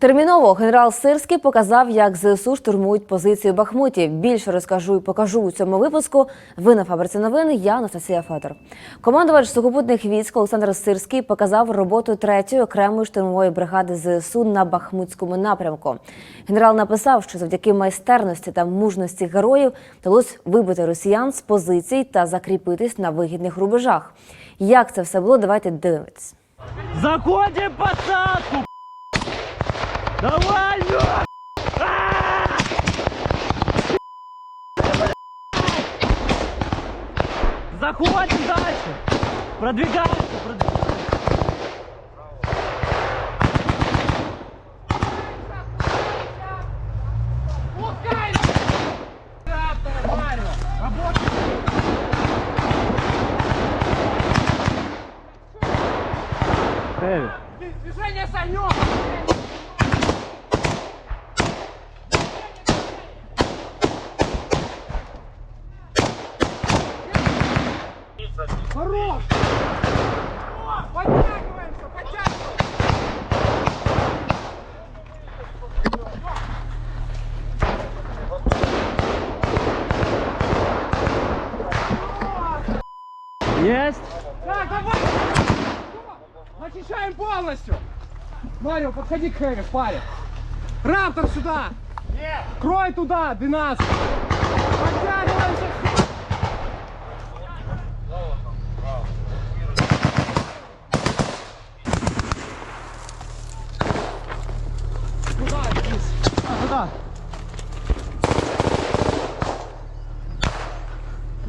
Терміново генерал Сирський показав, як ЗСУ штурмують позиції Бахмуті. Більше розкажу і покажу у цьому випуску. Ви на фабриці новин. Я Анастасія Федор. Командувач сухопутних військ Олександр Сирський показав роботу третьої окремої штурмової бригади ЗСУ на Бахмутському напрямку. Генерал написав, що завдяки майстерності та мужності героїв вдалося вибити росіян з позицій та закріпитись на вигідних рубежах. Як це все було? Давайте дивитись. Заходим посадку! Давай, ну! Заходим дальше. Продвигаемся, продвигаемся. Движение санек! Хорош! О, Подтягиваемся, подтягиваемся! Есть? Так, давай! Очищаем полностью! Марио, подходи к Хэви, паре! Раптор сюда! Нет! Крой туда, 12! Подтягиваемся!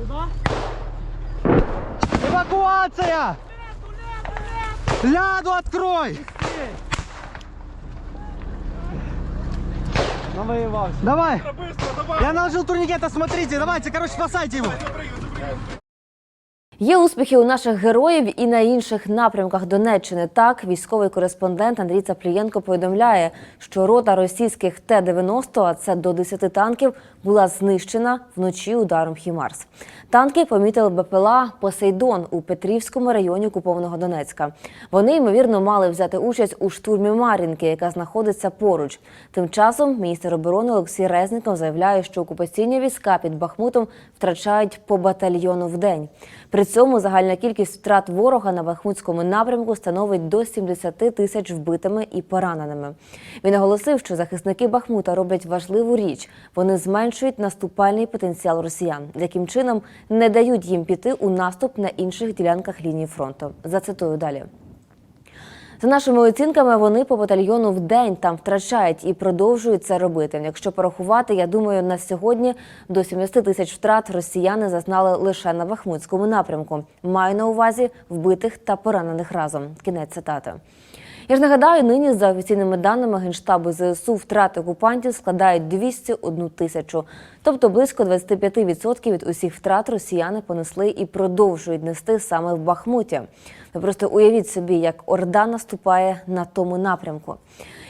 Куда? Эвакуация! Ляду, открой! Навоевался. Давай! Быстро, быстро, давай! Я наложил турникет, смотрите, давайте, короче, спасайте его! Є успіхи у наших героїв і на інших напрямках Донеччини. Так, військовий кореспондент Андрій Цаплієнко повідомляє, що рота російських Т-90, а це до 10 танків, була знищена вночі ударом Хімарс. Танки помітили БПЛА Посейдон у Петрівському районі окупованого Донецька. Вони ймовірно мали взяти участь у штурмі Мар'їнки, яка знаходиться поруч. Тим часом міністр оборони Олексій Резніков заявляє, що окупаційні війська під Бахмутом втрачають по батальйону в день. При цьому загальна кількість втрат ворога на Бахмутському напрямку становить до 70 тисяч вбитими і пораненими. Він оголосив, що захисники Бахмута роблять важливу річ. Вони зменшують наступальний потенціал росіян, яким чином не дають їм піти у наступ на інших ділянках лінії фронту. Зацитую далі. За нашими оцінками, вони по батальйону в день там втрачають і продовжують це робити. Якщо порахувати, я думаю, на сьогодні до 70 тисяч втрат росіяни зазнали лише на Бахмутському напрямку. Маю на увазі вбитих та поранених разом. Кінець цитати. Я ж нагадаю, нині за офіційними даними генштабу ЗСУ втрати окупантів складають 201 тисячу, тобто близько 25% від усіх втрат росіяни понесли і продовжують нести саме в Бахмуті. Ви просто уявіть собі, як Орда наступає на тому напрямку.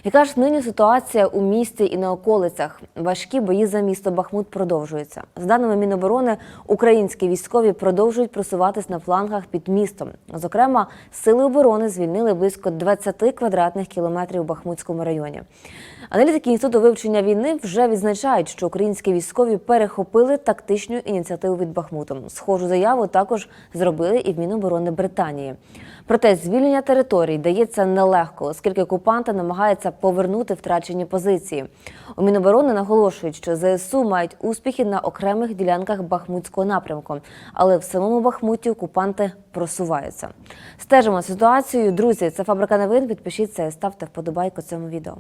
Яка ж нині ситуація у місті і на околицях? Важкі бої за місто Бахмут продовжуються. За даними Міноборони, українські військові продовжують просуватись на флангах під містом. Зокрема, сили оборони звільнили близько 20 квадратних кілометрів у Бахмутському районі. Аналітики інституту вивчення війни вже відзначають, що українські військові перехопили тактичну ініціативу від Бахмуту. Схожу заяву також зробили і в Міноборони Британії. Проте звільнення територій дається нелегко, оскільки окупанти намагаються повернути втрачені позиції. У Міноборони наголошують, що ЗСУ мають успіхи на окремих ділянках Бахмутського напрямку, але в самому Бахмуті окупанти просуваються. Стежимо ситуацію. Друзі, це фабрика новин. Підпишіться ставте вподобайку цьому відео.